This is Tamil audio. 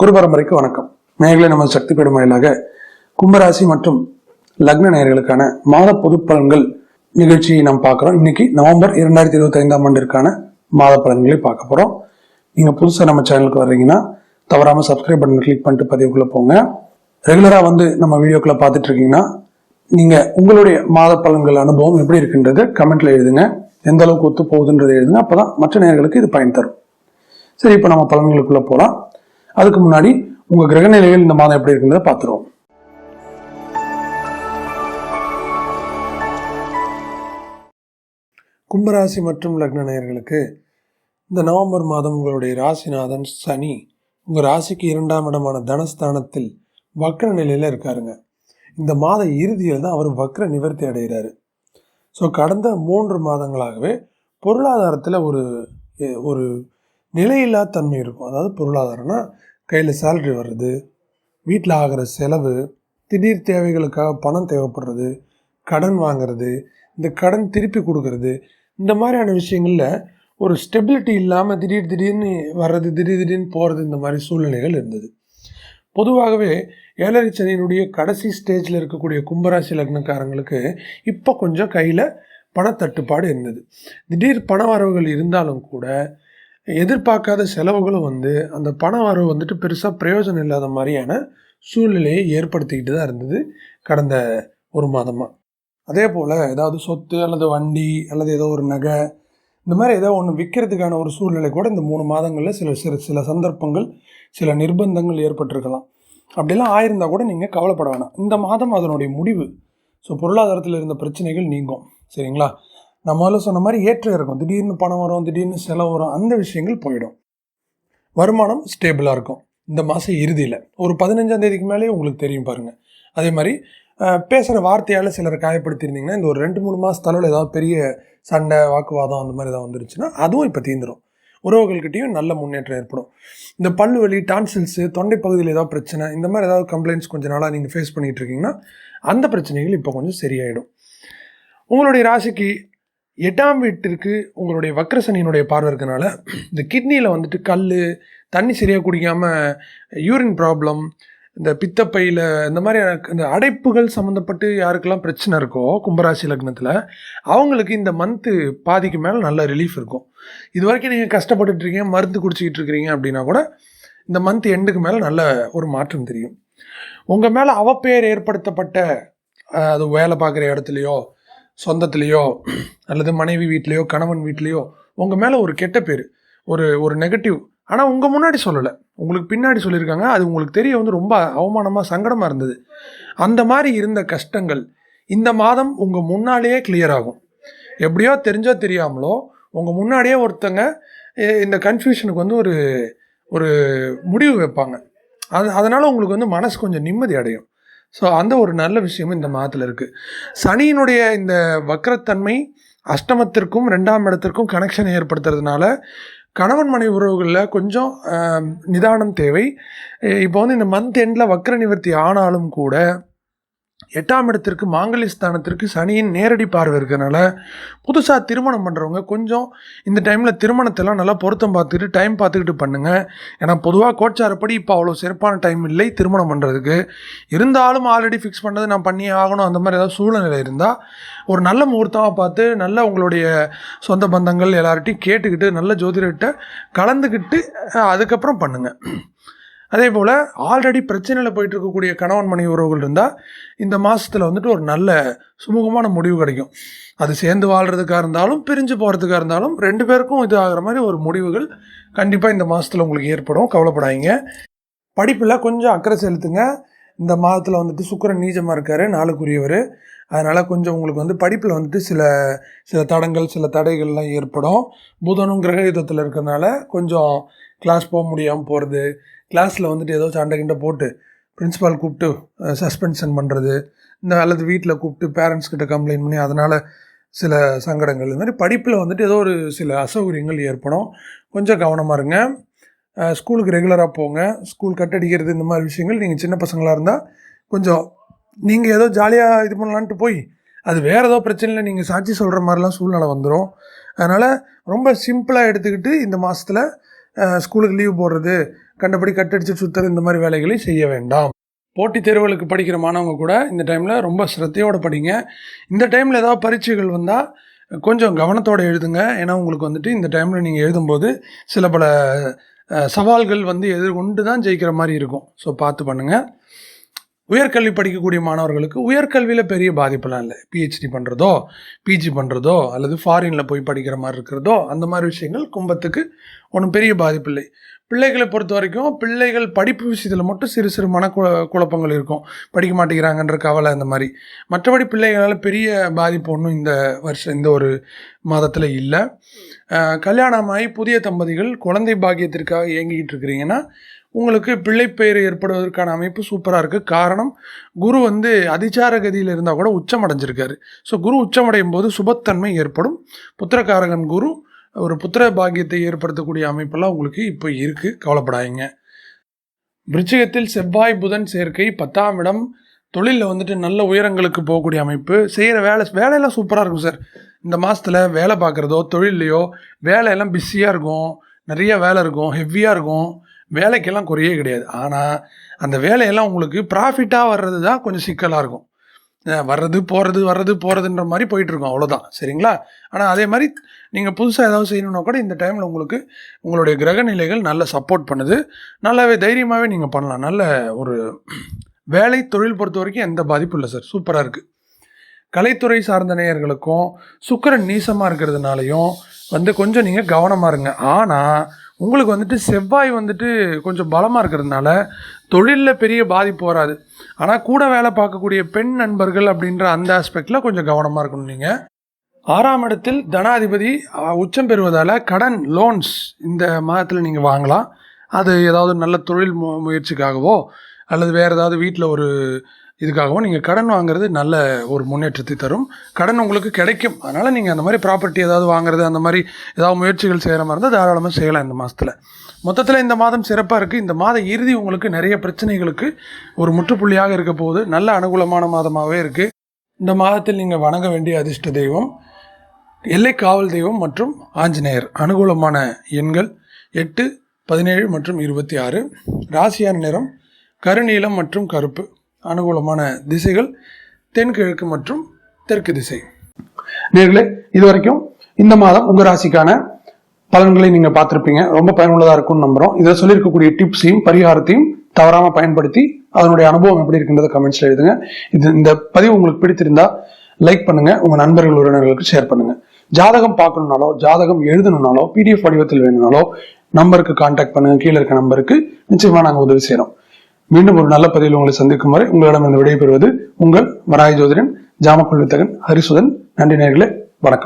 குரு பரம்பரைக்கு வணக்கம். நேர்களை நம்ம சக்தி பெடும் வாயிலாக கும்பராசி மற்றும் லக்ன நேயர்களுக்கான மாத பொது பலன்கள் நிகழ்ச்சியை நாம் பார்க்குறோம். இன்னைக்கு நவம்பர் இரண்டாயிரத்தி இருபத்தி ஐந்தாம் ஆண்டிற்கான மாத பலன்களை பார்க்க போகிறோம் நீங்கள் புதுசாக நம்ம சேனலுக்கு வர்றீங்கன்னா தவறாமல் சப்ஸ்கிரைப் பட்டன் கிளிக் பண்ணிட்டு பதிவுக்குள்ளே போங்க. ரெகுலராக வந்து நம்ம வீடியோக்களை பார்த்துட்டு இருக்கீங்கன்னா நீங்கள் உங்களுடைய மாத பலன்கள் அனுபவம் எப்படி இருக்குன்றது கமெண்ட்ல எழுதுங்க. எந்த அளவுக்கு ஒத்து போகுதுன்றதை எழுதுங்க. அப்போ தான் மற்ற நேர்களுக்கு இது பயன் தரும். சரி இப்போ நம்ம பலன்களுக்குள்ளே போகலாம் அதுக்கு முன்னாடி உங்க கிரக நிலைகள் இந்த மாதம் எப்படி இருக்குன்றத பார்த்துருவோம். கும்பராசி மற்றும் லக்ன நேயர்களுக்கு இந்த நவம்பர் மாதம் உங்களுடைய ராசிநாதன் சனி உங்கள் ராசிக்கு இரண்டாம் இடமான தனஸ்தானத்தில் வக்ர நிலையில் இருக்காருங்க. இந்த மாத இறுதியில் தான் அவர் வக்ர நிவர்த்தி அடைகிறாரு ஸோ கடந்த மூன்று மாதங்களாகவே பொருளாதாரத்தில் ஒரு ஒரு நிலையில்லா தன்மை இருக்கும். அதாவது பொருளாதாரம்னா கையில் சேலரி வர்றது வீட்டில் ஆகிற செலவு திடீர் தேவைகளுக்காக பணம் தேவைப்படுறது கடன் வாங்குறது இந்த கடன் திருப்பி கொடுக்கறது இந்த மாதிரியான விஷயங்களில் ஒரு ஸ்டெபிலிட்டி இல்லாமல் திடீர் திடீர்னு வர்றது திடீர் திடீர்னு போகிறது இந்த மாதிரி சூழ்நிலைகள் இருந்தது. பொதுவாகவே ஏழரை சனியினுடைய கடைசி ஸ்டேஜில் இருக்கக்கூடிய கும்பராசி லக்னக்காரங்களுக்கு இப்போ கொஞ்சம் கையில் பணத்தட்டுப்பாடு இருந்தது. திடீர் பண வரவுகள் இருந்தாலும் கூட எதிர்பார்க்காத செலவுகளும் வந்து அந்த பண வரவு வந்துட்டு பெருசாக பிரயோஜனம் இல்லாத மாதிரியான சூழ்நிலையை ஏற்படுத்திக்கிட்டு தான் இருந்தது கடந்த ஒரு மாதமாக அதே போல் ஏதாவது சொத்து அல்லது வண்டி அல்லது ஏதோ ஒரு நகை இந்த மாதிரி ஏதோ ஒன்று விற்கிறதுக்கான ஒரு சூழ்நிலை கூட இந்த மூணு மாதங்களில் சில சில சில சந்தர்ப்பங்கள் சில நிர்பந்தங்கள் ஏற்பட்டிருக்கலாம். அப்படிலாம் ஆயிருந்தால் கூட நீங்கள் கவலைப்பட வேணாம். இந்த மாதம் அதனுடைய முடிவு. ஸோ பொருளாதாரத்தில் இருந்த பிரச்சனைகள் நீங்கும். சரிங்களா? நம்ம முதல்ல சொன்ன மாதிரி ஏற்றம் இருக்கும். திடீர்னு பணம் வரும் திடீர்னு செலவு வரும் அந்த விஷயங்கள் போயிடும். வருமானம் ஸ்டேபிளாக இருக்கும். இந்த மாதம் இறுதியில். ஒரு பதினஞ்சாம் தேதிக்கு மேலே உங்களுக்கு தெரியும் பாருங்கள் அதே மாதிரி பேசுகிற வார்த்தையால் சிலர் காயப்படுத்தியிருந்தீங்கன்னா இந்த ஒரு ரெண்டு மூணு மாதத்தளவில் ஏதாவது பெரிய சண்டை வாக்குவாதம் அந்த மாதிரி ஏதாவது வந்துருச்சுன்னா அதுவும் இப்போ தீந்துடும் உறவுகள்கிட்டையும் நல்ல முன்னேற்றம் ஏற்படும். இந்த பல்லு வலி டான்சில்ஸு தொண்டை பகுதியில் ஏதாவது பிரச்சனை இந்த மாதிரி ஏதாவது கம்ப்ளைண்ட்ஸ் கொஞ்ச நாளாக நீங்கள் ஃபேஸ் பண்ணிகிட்டு இருக்கீங்கன்னா அந்த பிரச்சனைகள் இப்போ கொஞ்சம் சரியாயிடும். உங்களுடைய ராசிக்கு எட்டாம் வீட்டிற்கு உங்களுடைய வக்ரசனியினுடைய பார்வை இருக்கனால இந்த கிட்னியில் வந்துட்டு கல் தண்ணி சரியாக குடிக்காமல் யூரின் ப்ராப்ளம் இந்த பித்தப்பையில் இந்த மாதிரி இந்த அடைப்புகள் சம்மந்தப்பட்டு யாருக்கெல்லாம் பிரச்சனை இருக்கோ கும்பராசி லக்னத்தில் அவங்களுக்கு இந்த மந்த்து பாதிக்கு மேலே நல்ல ரிலீஃப் இருக்கும். இது வரைக்கும் நீங்கள் கஷ்டப்பட்டுட்டு இருக்கீங்க மருந்து குடிச்சிக்கிட்டு இருக்கிறீங்க அப்படின்னா கூட இந்த மந்த் எண்டுக்கு மேலே நல்ல ஒரு மாற்றம் தெரியும். உங்கள் மேலே அவப்பெயர் ஏற்படுத்தப்பட்ட அது வேலை பார்க்குற இடத்துலையோ சொந்தத்துலேயோ அல்லது மனைவி வீட்லேயோ கணவன் வீட்லேயோ உங்கள் மேலே ஒரு கெட்ட பேர் ஒரு ஒரு நெகட்டிவ் ஆனால் உங்கள் முன்னாடி சொல்லலை. உங்களுக்கு பின்னாடி சொல்லியிருக்காங்க. அது உங்களுக்கு தெரிய வந்து ரொம்ப அவமானமாக சங்கடமாக இருந்தது. அந்த மாதிரி இருந்த கஷ்டங்கள் இந்த மாதம் உங்கள் முன்னாலேயே கிளியர் ஆகும். எப்படியோ தெரிஞ்சோ தெரியாமலோ உங்கள் முன்னாடியே ஒருத்தங்க இந்த கன்ஃபியூஷனுக்கு வந்து ஒரு ஒரு முடிவு வைப்பாங்க. அது அதனால் உங்களுக்கு வந்து மனசு கொஞ்சம் நிம்மதி அடையும். ஸோ அந்த ஒரு நல்ல விஷயமும் இந்த மாதத்தில் இருக்குது சனியினுடைய இந்த வக்ரத்தன்மை அஷ்டமத்திற்கும் ரெண்டாம் இடத்திற்கும் கனெக்ஷன் ஏற்படுத்துறதுனால கணவன் மனைவி உறவுகளில் கொஞ்சம் நிதானம் தேவை. இப்போ வந்து இந்த மந்த் எண்டில் வக்ர நிவர்த்தி ஆனாலும் கூட எட்டாம் இடத்திற்கு மாங்கலிஸ்தானத்திற்கு சனியின் நேரடி பார்வை இருக்கறனால புதுசாக திருமணம் பண்ணுறவங்க கொஞ்சம் இந்த டைமில் திருமணத்தெல்லாம் நல்லா பொருத்தம் பார்த்துக்கிட்டு டைம் பார்த்துக்கிட்டு பண்ணுங்கள் ஏன்னா பொதுவாக கோச்சாரப்படி இப்போ அவ்வளோ சிறப்பான டைம் இல்லை திருமணம் பண்ணுறதுக்கு இருந்தாலும் ஆல்ரெடி ஃபிக்ஸ் பண்ணது நான் பண்ணியே ஆகணும் அந்த மாதிரி ஏதாவது சூழ்நிலை இருந்தால் ஒரு நல்ல முகூர்த்தமாக பார்த்து நல்ல உங்களுடைய சொந்த பந்தங்கள் எல்லார்ட்டையும் கேட்டுக்கிட்டு நல்ல ஜோதிடர்கிட்ட கலந்துக்கிட்டு அதுக்கப்புறம் பண்ணுங்கள் அதே போல் ஆல்ரெடி பிரச்சனையில் போயிட்டு இருக்கக்கூடிய கணவன் மனைவி உறவுகள் இருந்தால் இந்த மாதத்தில் வந்துட்டு ஒரு நல்ல சுமூகமான முடிவு கிடைக்கும். அது சேர்ந்து வாழ்கிறதுக்காக இருந்தாலும் பிரிஞ்சு போகிறதுக்காக இருந்தாலும் ரெண்டு பேருக்கும் இது ஆகிற மாதிரி ஒரு முடிவுகள் கண்டிப்பாக இந்த மாதத்தில் உங்களுக்கு ஏற்படும். கவலைப்படாதீங்க. படிப்பில் கொஞ்சம் அக்கறை செலுத்துங்க. இந்த மாதத்தில் வந்துட்டு சுக்கரன் நீச்சமாக இருக்கார் நாளுக்குரியவர். அதனால் கொஞ்சம் உங்களுக்கு வந்து படிப்பில் வந்துட்டு சில சில தடங்கள் சில தடைகள்லாம் ஏற்படும். புதனும் கிரக யுத்தத்தில் இருக்கிறனால கொஞ்சம் கிளாஸ் போக முடியாமல் போகிறது கிளாஸில் வந்துட்டு ஏதோ சண்டை கிண்டை போட்டு பிரின்ஸிபால் கூப்பிட்டு சஸ்பென்ஷன் பண்ணுறது இந்த அல்லது வீட்டில் கூப்பிட்டு பேரண்ட்ஸ் கிட்ட கம்ப்ளைண்ட் பண்ணி அதனால் சில சங்கடங்கள். இது மாதிரி படிப்பில் வந்துட்டு ஏதோ ஒரு சில அசௌகரியங்கள் ஏற்படும். கொஞ்சம் கவனமாக இருங்க. ஸ்கூலுக்கு ரெகுலராக போங்க. ஸ்கூல் கட்டடிக்கிறது இந்த மாதிரி விஷயங்கள் நீங்கள் சின்ன பசங்களாக இருந்தால் கொஞ்சம் நீங்கள் ஏதோ ஜாலியாக இது பண்ணலான்ட்டு போய் அது வேறு ஏதோ பிரச்சனையில் நீங்கள் சாட்சி சொல்கிற மாதிரிலாம் சூழ்நிலை வந்துடும் அதனால் ரொம்ப சிம்பிளாக எடுத்துக்கிட்டு இந்த மாதத்தில் ஸ்கூலுக்கு லீவ் போடுறது கண்டபடி கட்டடிச்சு சுற்றுறது இந்த மாதிரி வேலைகளை செய்ய வேண்டாம். போட்டித் தேர்வுகளுக்கு படிக்கிற மாணவங்க கூட இந்த டைமில் ரொம்ப சிரத்தையோடு படிங்க. இந்த டைமில் ஏதாவது பரீட்சைகள் வந்தால் கொஞ்சம் கவனத்தோடு எழுதுங்க. ஏன்னா உங்களுக்கு வந்துட்டு இந்த டைமில் நீங்கள் எழுதும்போது சில பல சவால்கள் வந்து எதிர்கொண்டு தான் ஜெயிக்கிற மாதிரி இருக்கும். ஸோ பார்த்து பண்ணுங்கள் உயர்கல்வி படிக்கக்கூடிய மாணவர்களுக்கு உயர்கல்வியில் பெரிய பாதிப்பெல்லாம் இல்லை. பிஹெச்டி பண்ணுறதோ பிஜி பண்ணுறதோ அல்லது ஃபாரினில் போய் படிக்கிற மாதிரி இருக்கிறதோ அந்த மாதிரி விஷயங்கள் கும்பத்துக்கு ஒன்றும் பெரிய பாதிப்பு இல்லை. பிள்ளைகளை பொறுத்த வரைக்கும் பிள்ளைகள் படிப்பு விஷயத்தில் மட்டும் சிறு சிறு மன குழப்பங்கள் இருக்கும். படிக்க மாட்டேங்கிறாங்கன்ற கவலை அந்த மாதிரி. மற்றபடி பிள்ளைகளால் பெரிய பாதிப்பு ஒன்றும் இந்த வருஷம் இந்த ஒரு மாதத்தில் இல்லை. கல்யாணமாகி புதிய தம்பதிகள் குழந்தை பாக்கியத்திற்காக இயங்கிக்கிட்டு இருக்கிறீங்கன்னா உங்களுக்கு பிள்ளைப்பெயர் ஏற்படுவதற்கான அமைப்பு சூப்பராக இருக்குது காரணம் குரு வந்து அதிச்சார கதியில் இருந்தால் கூட உச்சமடைஞ்சிருக்காரு ஸோ குரு உச்சமடையும் போது சுபத்தன்மை ஏற்படும். புத்திரகாரகன் குரு ஒரு புத்திர பாக்கியத்தை ஏற்படுத்தக்கூடிய அமைப்பெல்லாம் உங்களுக்கு இப்போ இருக்குது கவலைப்படாதீங்க. விருச்சிகத்தில் செவ்வாய் புதன் சேர்க்கை பத்தாம் இடம். தொழிலில் வந்துட்டு நல்ல உயரங்களுக்கு போகக்கூடிய அமைப்பு. செய்கிற வேலை வேலையெல்லாம் சூப்பராக இருக்கும் சார். இந்த மாதத்தில் வேலை பார்க்குறதோ தொழில்லையோ வேலையெல்லாம் பிஸியாக இருக்கும். நிறைய வேலை இருக்கும் ஹெவியாக இருக்கும். வேலைக்கெல்லாம் குறையே கிடையாது. ஆனால் அந்த வேலையெல்லாம் உங்களுக்கு ப்ராஃபிட்டாக வர்றது தான் கொஞ்சம் சிக்கலாக இருக்கும். வர்றது போகிறது வர்றது போகிறதுன்ற மாதிரி போயிட்டுருக்கும். அவ்வளோதான் சரிங்களா? ஆனால் அதே மாதிரி நீங்கள் புதுசாக ஏதாவது செய்யணுன்னா கூட இந்த டைமில் உங்களுக்கு உங்களுடைய கிரக நிலைகள் நல்ல சப்போர்ட் பண்ணுது. நல்லாவே தைரியமாகவே நீங்கள் பண்ணலாம். நல்ல ஒரு வேலை தொழில் பொறுத்த வரைக்கும் எந்த பாதிப்பும் இல்லை சார் சூப்பராக இருக்குது கலைத்துறை சார்ந்த நேயர்களுக்கும் சுக்கிரன் நீசமாக இருக்கிறதுனாலையும் வந்து கொஞ்சம் நீங்கள் கவனமாக இருங்க. ஆனால் உங்களுக்கு வந்துட்டு செவ்வாய் வந்துட்டு கொஞ்சம் பலமாக இருக்கிறதுனால தொழிலில் பெரிய பாதிப்பு வராது. ஆனால் கூட வேலை பார்க்கக்கூடிய பெண் நண்பர்கள் அப்படின்ற அந்த ஆஸ்பெக்டில் கொஞ்சம் கவனமாக இருக்கணும் நீங்கள் ஆறாம் இடத்தில் தனாதிபதி உச்சம் பெறுவதால் கடன் லோன்ஸ் இந்த மாதத்தில் நீங்கள் வாங்கலாம். அது ஏதாவது நல்ல தொழில் மு முயற்சிக்காகவோ அல்லது வேறு ஏதாவது வீட்டில் ஒரு இதுக்காகவும் நீங்கள் கடன் வாங்குறது நல்ல ஒரு முன்னேற்றத்தை தரும். கடன் உங்களுக்கு கிடைக்கும். அதனால் நீங்கள் அந்த மாதிரி ப்ராப்பர்ட்டி ஏதாவது வாங்குறது அந்த மாதிரி ஏதாவது முயற்சிகள் செய்கிற மாதிரி இருந்தால் தாராளமாக செய்யலாம் இந்த மாதத்தில் மொத்தத்தில் இந்த மாதம் சிறப்பாக இருக்குது இந்த மாத இறுதி உங்களுக்கு நிறைய பிரச்சனைகளுக்கு ஒரு முற்றுப்புள்ளியாக இருக்க போகுது. நல்ல அனுகூலமான மாதமாகவே இருக்குது இந்த மாதத்தில் நீங்கள் வணங்க வேண்டிய அதிர்ஷ்ட தெய்வம் எல்லை காவல் தெய்வம் மற்றும் ஆஞ்சநேயர். அனுகூலமான எண்கள் எட்டு பதினேழு மற்றும் இருபத்தி ஆறு. ராசியான நிறம் கருநீலம் மற்றும் கருப்பு. அனுகூலமான திசைகள் தென்கிழக்கு மற்றும் தெற்கு திசை. நேர்களே இது வரைக்கும் இந்த மாதம் உங்க ராசிக்கான பலன்களை நீங்க பார்த்துருப்பீங்க. ரொம்ப பயனுள்ளதா இருக்கும்னு நம்புறோம். இதில் சொல்லியிருக்கக்கூடிய டிப்ஸையும் பரிகாரத்தையும் தவறாம பயன்படுத்தி அதனுடைய அனுபவம் எப்படி இருக்குன்றத கமெண்ட்ஸ்ல எழுதுங்க. இது இந்த பதிவு உங்களுக்கு பிடித்திருந்தா லைக் பண்ணுங்க. உங்க நண்பர்கள் உறவினர்களுக்கு ஷேர் பண்ணுங்க. ஜாதகம் பார்க்கணுனாலோ ஜாதகம் எழுதணும்னாலோ பிடிஎஃப் வடிவத்தில் வேணும்னாலோ நம்பருக்கு கான்டாக்ட் பண்ணுங்க. கீழே இருக்க நம்பருக்கு நிச்சயமா நாங்கள் உதவி செய்கிறோம் மீண்டும் ஒரு நல்ல பதிவில் உங்களை சந்திக்கும் வரை உங்களிடம் இந்த விடைபெறுவது உங்கள் வராய் ஜோதிடன் ஜாமக்கொள்வித்தகன் ஹரிசுதன். நன்றி நேர்களே.